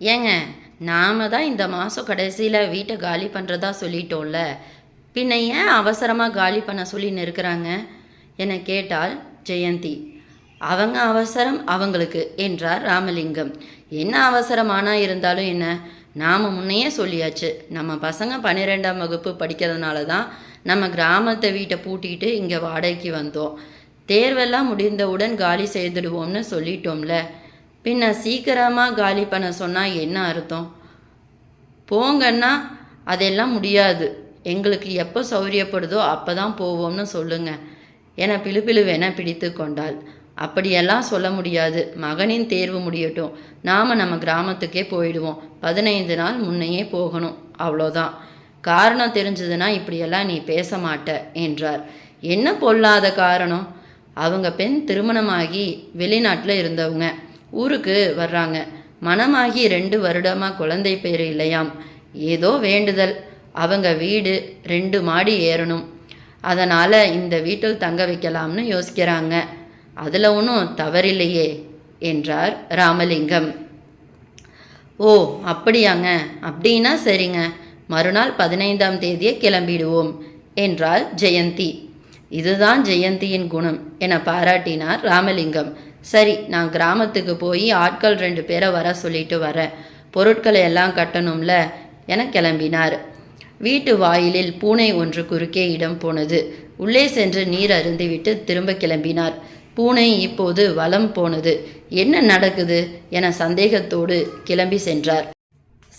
ஏங்க நாம தான் இந்த மாதம் கடைசியில் வீட்டை காலி பண்ணுறதா சொல்லிட்டோம்ல. பின்ன ஏன் அவசரமாக காலி பண்ண சொல்லின்னு இருக்கிறாங்க என கேட்டாள் ஜெயந்தி. அவங்க அவசரம் அவங்களுக்கு என்றார் ராமலிங்கம். என்ன அவசரமானா இருந்தாலும் என்ன? நாம் முன்னையே சொல்லியாச்சு. நம்ம பசங்க பன்னிரெண்டாம் வகுப்பு படிக்கிறதுனால தான் நம்ம கிராமத்தை வீட்டை பூட்டிட்டு இங்கே வாடகைக்கு வந்தோம். தேர்வெல்லாம் முடிந்தவுடன் காலி செய்துடுவோம்னு சொல்லிட்டோம்ல. பின்ன சீக்கிரமாக காலி பண்ண சொன்னால் என்ன அர்த்தம்? போங்கன்னா அதெல்லாம் முடியாது. எங்களுக்கு எப்போ சௌரியப்படுதோ அப்போ தான் போவோம்னு சொல்லுங்கள் என பிலுபிலுவென பிடித்து கொண்டாள். அப்படியெல்லாம் சொல்ல முடியாது. மகனின் தேர்வு முடியட்டும். நாம் நம்ம கிராமத்துக்கே போயிடுவோம். பதினைந்து நாள் முன்னையே போகணும். அவ்வளோதான். காரணம் தெரிஞ்சதுன்னா இப்படியெல்லாம் நீ பேச மாட்ட என்றார். என்ன பொல்லாத காரணம்? அவங்க பெண் திருமணமாகி வெளிநாட்டில் இருந்தவங்க. ஊருக்கு வர்றாங்க. மனமாகி ரெண்டு வருடமாக குழந்தை பேர் இல்லையாம். ஏதோ வேண்டுதல். அவங்க வீடு ரெண்டு மாடி ஏறணும். அதனால் இந்த வீட்டில் தங்க வைக்கலாம்னு யோசிக்கிறாங்க. அதில் ஒன்றும் தவறில்லையே என்றார் ராமலிங்கம். ஓ அப்படியாங்க. அப்படின்னா சரிங்க. மறுநாள் பதினைந்தாம் தேதியே கிளம்பிடுவோம் என்றாள் ஜெயந்தி. இதுதான் ஜெயந்தியின் குணம் என பாராட்டினார் ராமலிங்கம். சரி நான் கிராமத்துக்கு போய் ஆட்கள் ரெண்டு பேரை வர சொல்லிட்டு வரேன். பொருட்களை எல்லாம் கட்டணும்ல? என கிளம்பினார். வீட்டு வாயிலில் பூனை ஒன்று குறுக்கே இடம் போனது. உள்ளே சென்று நீர் அருந்திவிட்டு திரும்ப கிளம்பினார். பூனை இப்போது வலம் போனது. என்ன நடக்குது? என சந்தேகத்தோடு கிளம்பி சென்றார்.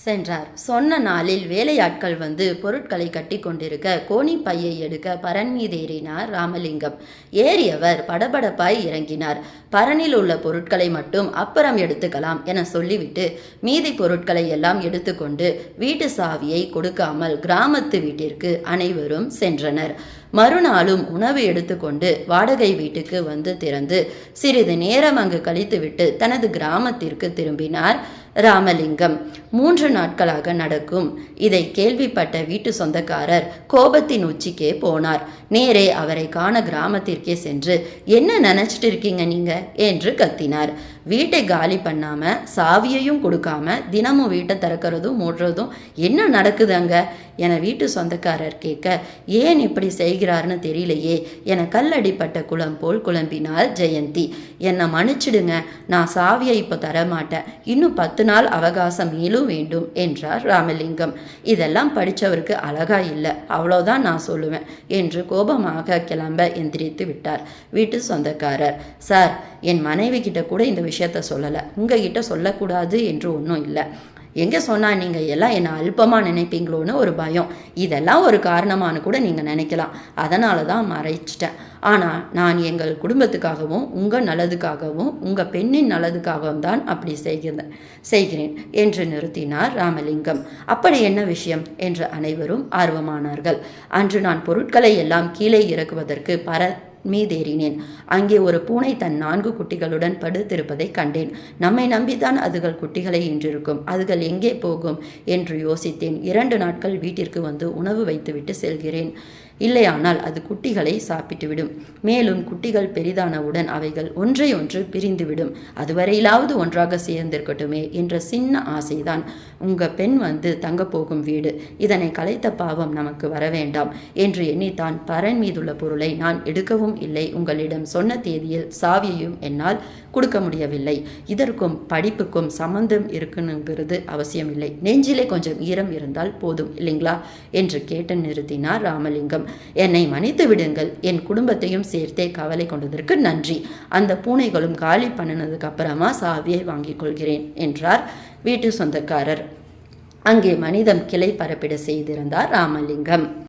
சென்றார். சொன்ன நாளில் வேலையாட்கள் வந்து பொருட்களை கட்டி கொண்டிருக்க கோணி பையை எடுக்க பரன் மீது ஏறினார் ராமலிங்கம். ஏறியவர் படபடப்பாய் இறங்கினார். பரனில் உள்ள பொருட்களை மட்டும் அப்புறம் எடுத்துக்கலாம் என சொல்லிவிட்டு மீதி பொருட்களை எல்லாம் எடுத்துக்கொண்டு வீட்டு சாவியை கொடுக்காமல் கிராமத்து வீட்டிற்கு அனைவரும் சென்றனர். மறுநாளும் உணவு எடுத்துக்கொண்டு வாடகை வீட்டுக்கு வந்து திறந்து சிறிது நேரம் அங்கு கழித்துவிட்டு தனது கிராமத்திற்கு திரும்பினார். ராமலிங்கம். மூன்று நாட்களாக நடக்கும். இதை கேள்விப்பட்ட வீட்டு சொந்தக்காரர் கோபத்தின் உச்சிக்கே போனார். நேரே அவரை காண கிராமத்திற்கே சென்று என்ன நினைச்சிட்டு இருக்கீங்க நீங்க? என்று கத்தினார். வீட்டை காலி பண்ணாமல் சாவியையும் கொடுக்காம தினமும் வீட்டை திறக்கிறதும் மூடுறதும் என்ன நடக்குது அங்கே? என வீட்டு சொந்தக்காரர் கேட்க ஏன் இப்படி செய்கிறார்னு தெரியலையே. என கல்லடிப்பட்ட குளம் போல் குழம்பினாள் ஜெயந்தி. என்னை மன்னிச்சிடுங்க நான் சாவியை இப்போ தரமாட்டேன். இன்னும் பத்து நாள் அவகாசம் மேலும் வேண்டும் என்றார் ராமலிங்கம். இதெல்லாம் படித்தவருக்கு அழகா இல்லை அவ்வளோதான் நான் சொல்லுவேன் என்று கோபமாக கிளம்ப எந்திரித்து விட்டார் வீட்டு சொந்தக்காரர். சார் என் மனைவி கிட்ட கூட இந்த விஷயத்த சொல்லலை. உங்ககிட்ட சொல்லக்கூடாது என்று ஒன்றும் இல்லை. எங்கே சொன்னால் நீங்கள் எல்லாம் என்னை அல்பமாக நினைப்பீங்களோன்னு ஒரு பயம். இதெல்லாம் ஒரு காரணமானு கூட நீங்கள் நினைக்கலாம். அதனால தான் மறைச்சிட்டேன். ஆனால் நான் எங்கள் குடும்பத்துக்காகவும் உங்கள் நல்லதுக்காகவும் உங்கள் பெண்ணின் நல்லதுக்காகவும் தான் அப்படி செய்கிறேன் செய்கிறேன் என்று நிறுத்தினார் ராமலிங்கம். அப்படி என்ன விஷயம் என்று அனைவரும் ஆர்வமானார்கள். அன்று நான் பொருட்களை எல்லாம் கீழே இறக்குவதற்கு பர மீதேறினேன். அங்கே ஒரு பூனை தன் நான்கு குட்டிகளுடன் படுத்திருப்பதை கண்டேன். நம்மை நம்பித்தான் அதுகள் குட்டிகளை இன்றிருக்கும் அதுகள் எங்கே போகும்? என்று யோசித்தேன். இரண்டு நாட்கள் வீட்டிற்கு வந்து உணவு வைத்துவிட்டு செல்கிறேன். இல்லையானால் அது குட்டிகளை சாப்பிட்டுவிடும். மேலும் குட்டிகள் பெரிதானவுடன் அவைகள் ஒன்றை ஒன்று பிரிந்துவிடும். அதுவரையிலாவது ஒன்றாக சேர்ந்திருக்கட்டுமே என்ற சின்ன ஆசைதான். உங்க பெண் வந்து தங்கப்போகும் வீடு. இதனை கலைத்த பாவம் நமக்கு வர வேண்டாம் என்று எண்ணித்தான் பரன் மீதுள்ள பொருளை நான் எடுக்கவும் இல்லை. உங்களிடம் சொன்ன தேதியில் சாவியையும் என்னால் கொடுக்க முடியவில்லை. இதற்கும் படிப்புக்கும் சம்பந்தம் இருக்கணுங்கிறது அவசியமில்லை. நெஞ்சிலே கொஞ்சம் ஈரம் இருந்தால் போதும் இல்லைங்களா? என்று கேட்டு நிறுத்தினார் ராமலிங்கம். என்னை மன்னித்து விடுங்கள். என் குடும்பத்தையும் சேர்த்தே கவலை கொண்டதற்கு நன்றி. அந்த பூனைகளும் காலி பண்ணினதுக்கு அப்புறமா சாவியை வாங்கிக் கொள்கிறேன் என்றார் வீட்டு சொந்தக்காரர். அங்கே மனிதம் கிளை பரப்பிட செய்திருந்தார் ராமலிங்கம்.